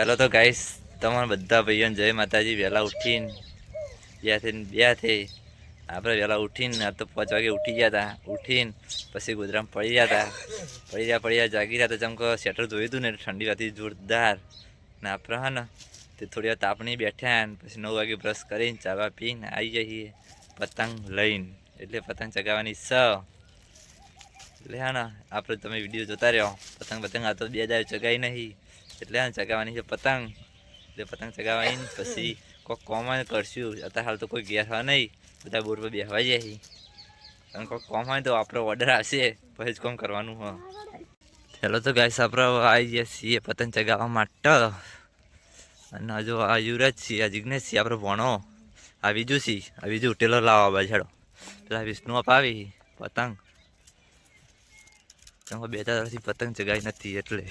ચાલો તો ગાઈસ તમારા બધા ભાઈઓને જય માતાજી, વહેલા ઉઠીને બે થઈને બે થઈ આપણે વહેલા ઉઠીને, આ તો પાંચ વાગે ઉઠી ગયા હતા ઉઠીને પછી ગોદરામાં પડી ગયા હતા પડી ગયા પડી ગયા જાગી રહ્યા હતા ચમકો સ્વેટર ધોયું હતું ને ઠંડી હતી જોરદાર. ને આપણે હા ને, તે થોડી વાર તાપણી બેઠ્યા ને, પછી નવ વાગે બ્રશ કરીને, ચાવા પીને આવી જઈએ પતંગ લઈને. એટલે પતંગ ચગાવવાની સ. એટલે હા ને, આપણે તમે વીડિયો જોતા રહ્યો. પતંગ પતંગ, આ તો બે દાવ ચગાવી નહીં. એટલે આ ચગાવવાની છે પતંગ એટલે પતંગ ચગાવવાની પછી કોઈક કોમન કરશું. અત્યારે હાલ તો કોઈ ગયા હોય નહીં. બધા બોર પર બેસવા જાય છે. અને કોઈ કોમ હોય તો આપણો ઓર્ડર આવશે. પછી જ કોમ કરવાનું હોય. ચાલો તો ગાઈસ આપણે આવી ગયા છીએ પતંગ ચગાવવા માટે. અને હજુ આ યુવરાજ છીએ. આ જિગ્નેશ છીએ આપણે ભણો. આ બીજું છીએ. આ બીજું ટેલર લાવવા બાજાડો પેલા વિષ્ણુ અપાવી. પતંગ. બે ચાર પતંગ ચગાવી નથી એટલે.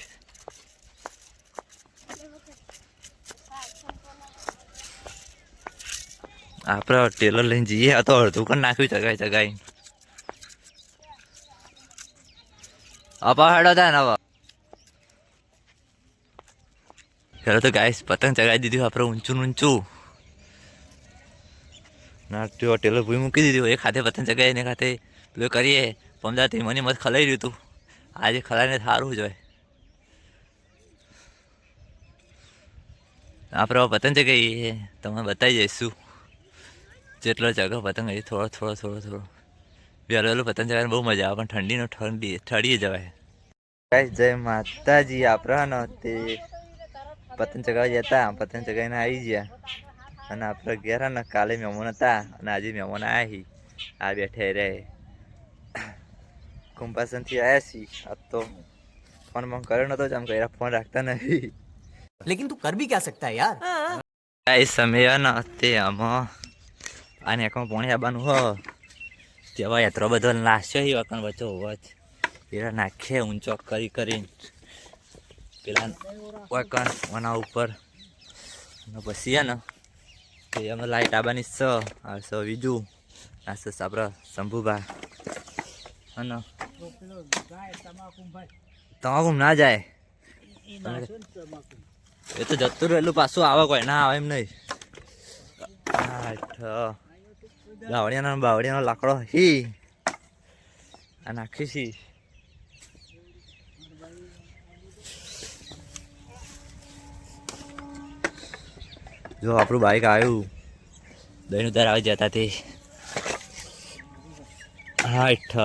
આપણે ટેલર લઈને જઈએ, આ તો અડધું પણ નાખ્યું ચગાઈ ચગાઈ અપા થાય ને હવે. તો ગાઈસ પતંગ ચગાવી દીધું, આપણે ઊંચું ઊંચું. ના તો ટેલર ભૂઈ મૂકી દીધું એ ખાતે પતંગ ચગાવી એને ખાતે પેલું કરીએ. પમદાથી મને મત ખલાઈ રહ્યું હતું આજે ખલાઈને સારું જ હોય. આપણે પતંગ ચગાવીએ, તમને બતાવી જઈશું જેટલો જગો પતંગ હજી થોડો થોડો થોડો થોડો. વહેલો વહેલો પતંગ ચગાવીને બહુ મજા આવે પણ ઠંડીનો ઠંડી ઠળીએ જવાય ગાઈસ જય માતાજી આપણાનો તે પતંગ ચગાવી જતા પતંગ ચગાવીને આવી ગયા. અને આપણે ઘેર ને કાલે મહેમાન હતા અને આજે મહેમાન આવી આ બેઠે રહે કુંભાસનથી આવ્યા છીએ આ તો ફોન ફોન કર્યો નતો જ આમ કર્યા ફોન રાખતા નહીં લેકિન તું કર ભી ક્યા સકતા યાર? ગાઈસ અમે ના તે આમાં આને એકમાં પોણી આવવાનું, હો? તેવા યાત્રો બધો નાશ્યો એ વખત વચ્ચે વચ પેલા નાખે ઊંચો કરી કરીને. પેલા વકન ઓના ઉપર. અને પછી હે ને તે અમે લાઈટ આવવાની સ, આ સ બીજું આ સ આપણા શંભુભા અને તમાકુ ના જાય. એ તો જતું રહેલું પાછું, આવે કોઈ ના આવે એમ નહીં. આઠ. બાવળિયાનો બાવળિયાનો લાકડો હી. આ નાખી છી. જો આપણું બાઈક આવ્યું. દહીં ઉધાર આવી જતા તે આઠ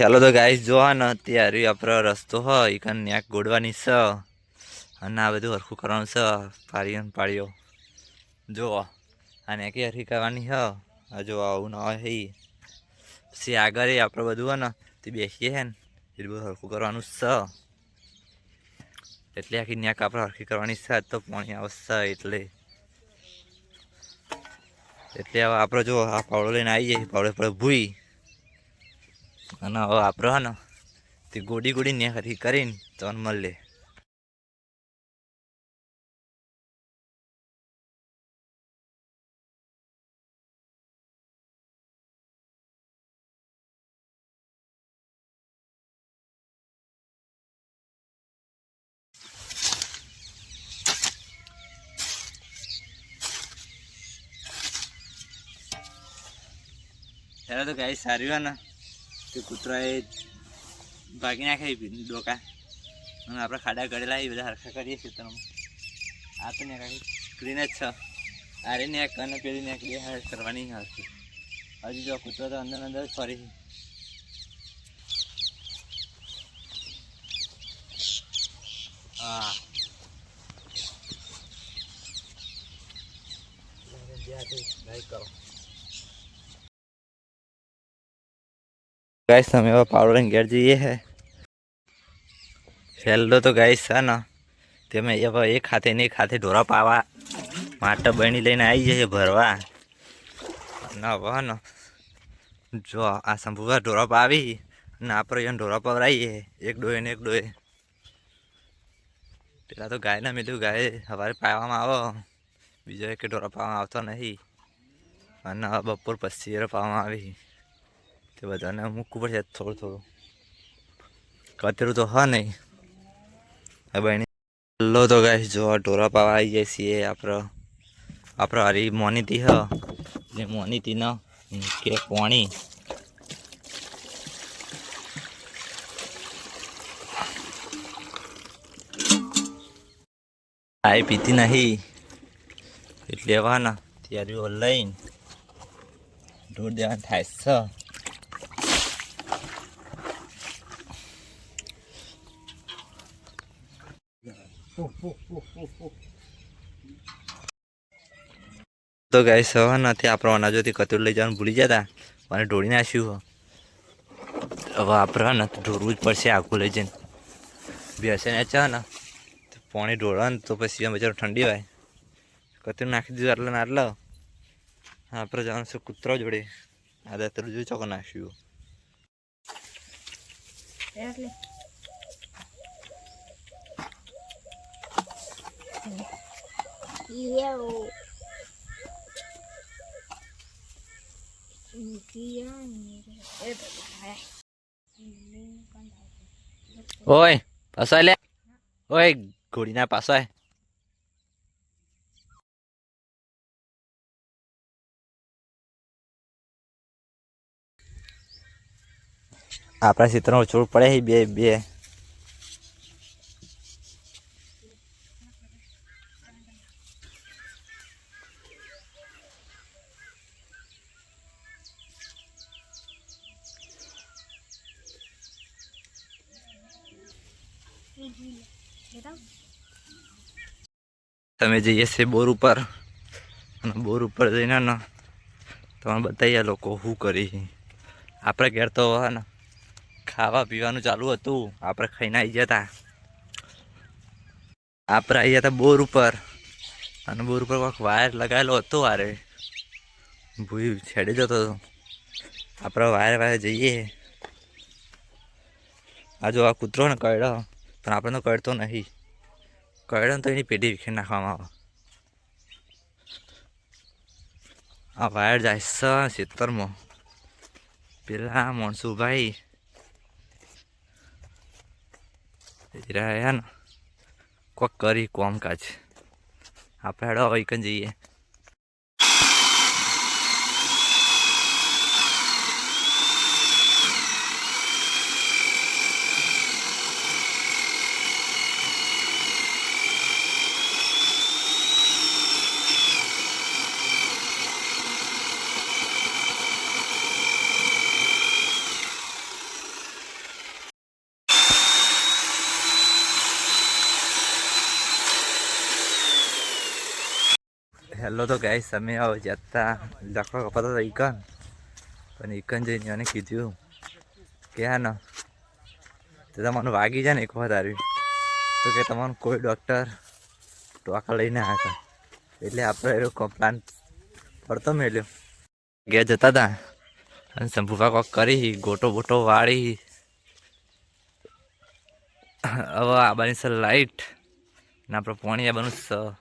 ચાલો તો ગાઈસ જોવા ન ને ત્યારે આપણો રસ્તો હોય એ કાન ગોડવાની છે અને આ બધું હરખું કરવાનું છે. પાડીઓ ને પાડીઓ જો આ કે હરખી કરવાની હ. જો આવું ના હોય. પછી આગળ એ આપણે બધું હોય ને, તે બેસીએ છે ને, એ બધું હરખું કરવાનું છે. એટલે આખી ન્યાક આપણે હરખી કરવાની છે. તો પાણી આવશે એટલે. એટલે હવે આપણે જો આ પાવડો લઈને આવી જઈએ પાવડે પડે ભૂઈ. અને હવે આપણે હે ને, તે ગોડી ગોડી ને હરખી કરીને તો મળે ત્યારે તો ગાય સારી હોય ને, તે કૂતરાએ ભાગી નાખે ડોકા. અને આપણે ખાડા ગળેલા એ બધા હરખા કરીએ છીએ તમે. આ તો ને ક્લીન જ છે. આરે ને એક અને પેલી ને બે હાર કરવાની હશે હજુ જો કૂતરો તો અંદર અંદર જ ફરી હા. ગાઈસ તમે એવા પાવડો ઘેર જઈએ હે છેલ્લો તો ગાઈસ છે ને તમે એવા એક હાથે ને એક હાથે ઢોરા પાવા માટે બની લઈને આવી જશે ભરવા ના હવે હે જો આ શંભુભા ઢોરા પાવી અને આપણે એને ઢોરા પવરાઈએ એક ડોએ ને એક ડોએ પેલા તો ગાયના મેલું ગાય સવારે પાવામાં આવો બીજો એક ઢોરા પાવામાં આવતો નહીં અને બપોર પછી પાવામાં આવી તે બધાને મૂકવું પડશે થોડું થોડું. કતરું તો હા નહીં. હવે લો તો ગાઈશ જો ઢોરા પાવા આવી જાય છીએ આપણો આપણો હરી મોનીતી હ. જે મોનીતી ન કે પોણી. આઈ પીતી નહીં. એટલે લેવાના ત્યારે લઈને ઢોર દેવાનું થાય છે. તો ગાય સવા નથી આપણો અનાજોથી કતરું લઈ જવાનું ભૂલી જતા. અને ઢોળી નાખ્યું હવે આપણે ને ઢોરવું જ પડશે આખું લઈ જઈને. બેસે ને ચા ને. તો પાણી ઢોળે ને તો પછી બચારો ઠંડી હોય. કતરું નાખી દીધું આટલા ને આટલા. આપણે જવાનું છે કૂતરો જોડે. આ દાતરું જોઈ ચોકો નાખ્યું Yo. ઓય પાછો આય લે ઓય ઘોડીના ના આય આપણા ક્ષેત્રમાં છોડ પડે બે બે તમે જઈએ છીએ બોર ઉપર. અને બોર ઉપર જઈને ને તમે બતાવીએ લોકો શું કરી આપણે ઘેર તો ને ખાવા પીવાનું ચાલુ હતું. આપણે ખાઈને આવી ગયા હતા આપણે આવી ગયા હતા બોર ઉપર. અને બોર ઉપર કોઈક વાયર લગાવેલો હતો વારે ભૂઈ છેડી જતો હતો. આપણે વાયર વાયર જઈએ. આ જો આ કૂતરો ને કરડો પણ આપણે તો કરડતો નહીં. કરડો તો એની પેઢી વિખેરી નાખવામાં આવે આ વાયર જાય છે ખેતરમાં પેલા મણસુભાઈ રહ્યા ને કોક કરી કોમકાજ આપણે હેડો હવે કન જઈએ હેલો તો ગાઈસ તમે આવો જતા લખવા કપાતો હતો ઇકન પણ ઈકન જઈને મને કીધું કે હા ને તો તમારું વાગી જાય ને એક વખત આવ્યું તો કે તમારું કોઈ ડૉક્ટર ટોકા લઈને આવ્યા એટલે આપણે એનો પ્લાન પડતો મેળ્યો ગયા જતા હતા અને શંભુભા કોક કરી ગોટો બોટો વાળી હવે આ બાની સર લાઈટ ને આપણે પાણી આવવાનું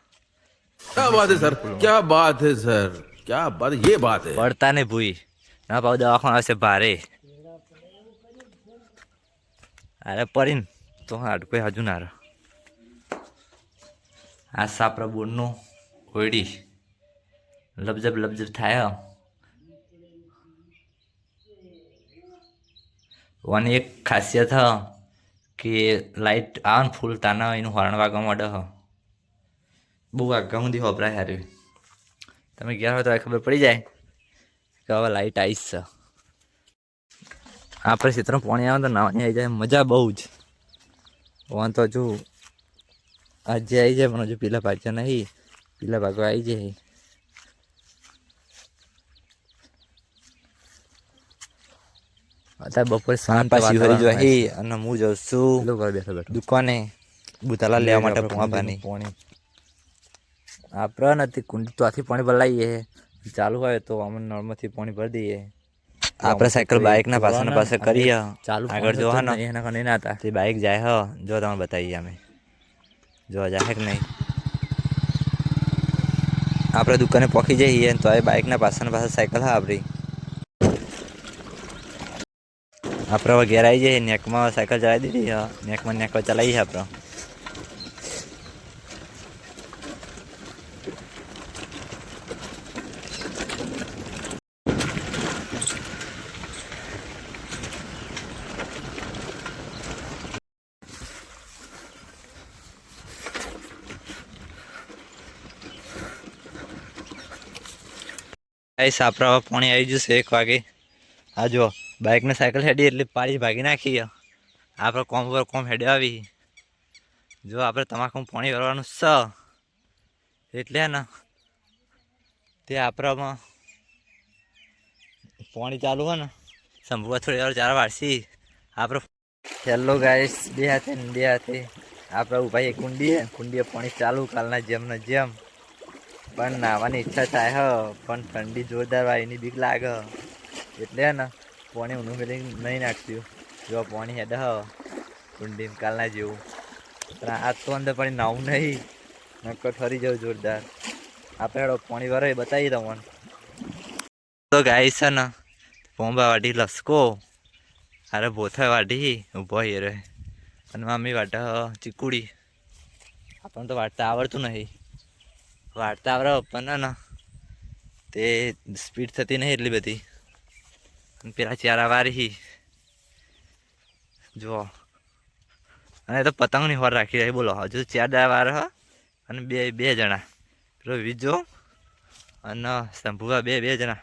क्या बात है, सर? क्या बात है, सर? क्या बात ये बात है। પડતા ને ભૂઈ ના પાવ દવાખાનું આવશે ભારે અરે પડીને તો હાડ કોઈ હજુ ના આ સાપરા બોર્ડનું હોડી લબજબ લબજબ થાય વન એક ખાસિયત હ કે લાઇટ આવે ને ફૂલ તાના એનું હોરણ વાગવા માંડે હ બહુ આગા સુધી વપરાય હારી. તમે ગયા હોય તો ખબર પડી જાય કે હવે લાઈટ આવીશ છે. આપણે ક્ષેત્ર પાણી આવે તો નાવાની આવી જાય. મજા બહુ જ. વાં તો હજુ આજે આવી જાય પણ હજુ પેલા ભાગ્યા નહીં. પેલા ભાગવા આવી જાય. અત્યારે બપોરે સાંજ પાછી ફરી જોઈએ અને હું જઉં છું દુકાને. બુતાલા લેવા માટે પોણી પાણી. આપણે નથી કુંડી ત્યાંથી પાણી ભરાઈએ ચાલુ હોય તો અમે નળમાંથી પાણી ભરી દઈએ. આપણે સાયકલ બાઇકના પાછળના પાસે કરીએ. ચાલુ આગળ જોવા ને એના કારણે ના હતા. તે બાઇક જાય હ. જો તમે બતાવીએ અમે. જોવા જાય કે નહીં? આપણે દુકાને પહોંચી જઈએ તો એ બાઇકના પાછળના પાસે સાયકલ હા આપણી. આપણે હવે ઘેર આવી જઈએ. નેકમાં સાયકલ ચલાવી દીધી નેકમાં નેકમાં ચલાવી આપણે. ગાઈસ, આપણે પાણી આવી જશે એક વાગે. આ જો બાઇકને સાયકલ હેડી એટલે પાડી ભાગી નાખી આપણે કોમ પર કોમ હેડે આવી. જો આપણે તમાકુ પાણી ભરવાનું છે એટલે ને, તે આપણામાં પાણી ચાલુ હોય ને, સંભવા થોડી વાર ચાર વાળશી આપણે હેલો ગાઈસ, બે હાથે ને બે હાથે. આપણે ઊભા એક કુંડી કુંડીએ પાણી ચાલુ, કાલના જેમ ને જેમ. પણ નાવાની ઈચ્છા થાય હ, પણ ઠંડી જોરદાર હોય એની બીક લાગે એટલે ને, પાણી ઊનું કરી નહીં નાખ્યું જો પાણી હેડ હ કુંડી કાલના જેવું. પણ આ તો અંદર પાણી નાવું નહીં નક્કર ઠરી જવું જોરદાર. આપણે હેડો પાણી ભરાય બતાવી તમને તો ગાય છે ને, પોંબા વાઢી લસકો અરે બોથા વાઢી ઊભો રે અને મામી વાટા ચીકુડી. આપણને તો વાટતા આવડતું નહીં. વાર્તા આવરા પણ ને. તે સ્પીડ થતી નહીં એટલી બધી. અને પેલા ચારા વારી જુઓ અને તો પતંગની હોર રાખી રહી, બોલો. હજુ ચાર દા વાર હ. અને બે બે જણા. પેલો વિજો અને શંભુવા બે બે જણા.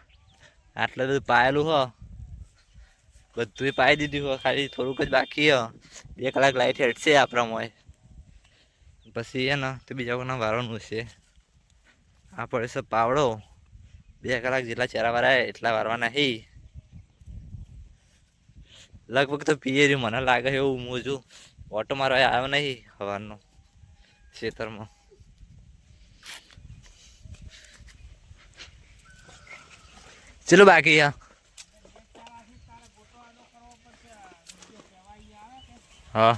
આટલું બધું પાયેલું હો. બધું પાઈ દીધું હો. ખાલી થોડુંક જ બાકી હ. બે કલાક લાઈટ હેડશે મોય પછી એ ને તો બીજા કોના વારવાનું છે. આ પડે છે પાવડો. બે કલાક જેટલા ચેરા વાળા એટલા વારવાના હી. લગભગ તો પીએ રહ્યું, મને લાગે એવું મોજું ઓટો મારવા આવ્યો નહીં હવાનો ખેતરમાં. ચલો બાકી હા હા.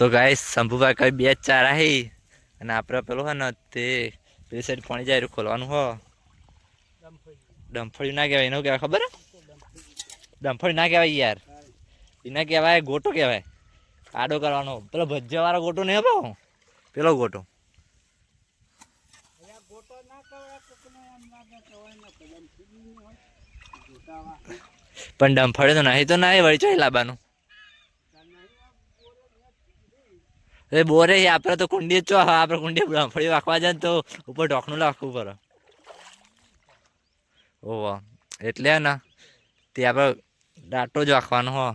તો ગાય શંભુભાઈ કઈ બે ચાર હે અને આપણે પેલું હે ને, તે પેલી સાઈડ પાણી જાય ખોલવાનું હો. ડમફળી ના કહેવાય, એનું કહેવાય ખબર? ડમફળી ના કહેવાય યાર. એને કહેવાય, ગોટો કહેવાય. આડો કરવાનો. પેલો ભજીયા વાળો ગોટો નહીં અપાવો પેલો ગોટો. પણ ડમફળે તો નહીં તો ના વળી ચોઈ લાવવાનું એ બોરે આપણે તો કુંડી ચો આપણે કુંડી ડમફળી રાખવા જાય તો ઉપર ઢોકણું રાખવું પડે. ઓહો, એટલે ને તે આપણે દાંટો જ રાખવાનો હો.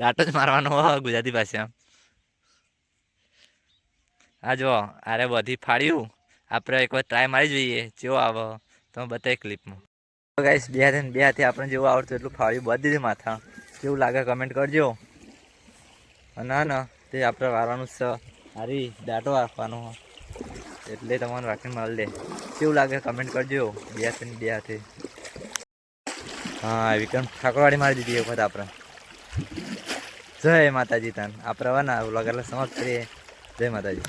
દાંટો જ મારવાનો હો ગુજરાતી ભાષામાં. આ જો આરે બધી ફાડ્યું આપણે એકવાર ટ્રાય મારી જોઈએ. જેવો આવો, તમે બતાવી ક્લિપમાં ગાઈસ બે હાથે ને બે હાથે આપણે જેવું આવડતું એટલું ફાડ્યું બધી દીધી માથા. કેવું લાગે કમેન્ટ કરજો. હા ને તે આપણે વારવાનું છે હારી દાંટો આપવાનો. એટલે તમારે રાખીને માલ દે. કેવું લાગે કમેન્ટ કરજો. બે હાથે બે હાથે. હા વિક્રમ ઠાકોરવાડી મારી દીધી એક વખત આપણે. જય માતાજી તન. આપણે વાના વ્લોગ એટલે સમાપ્ત કરીએ. જય માતાજી.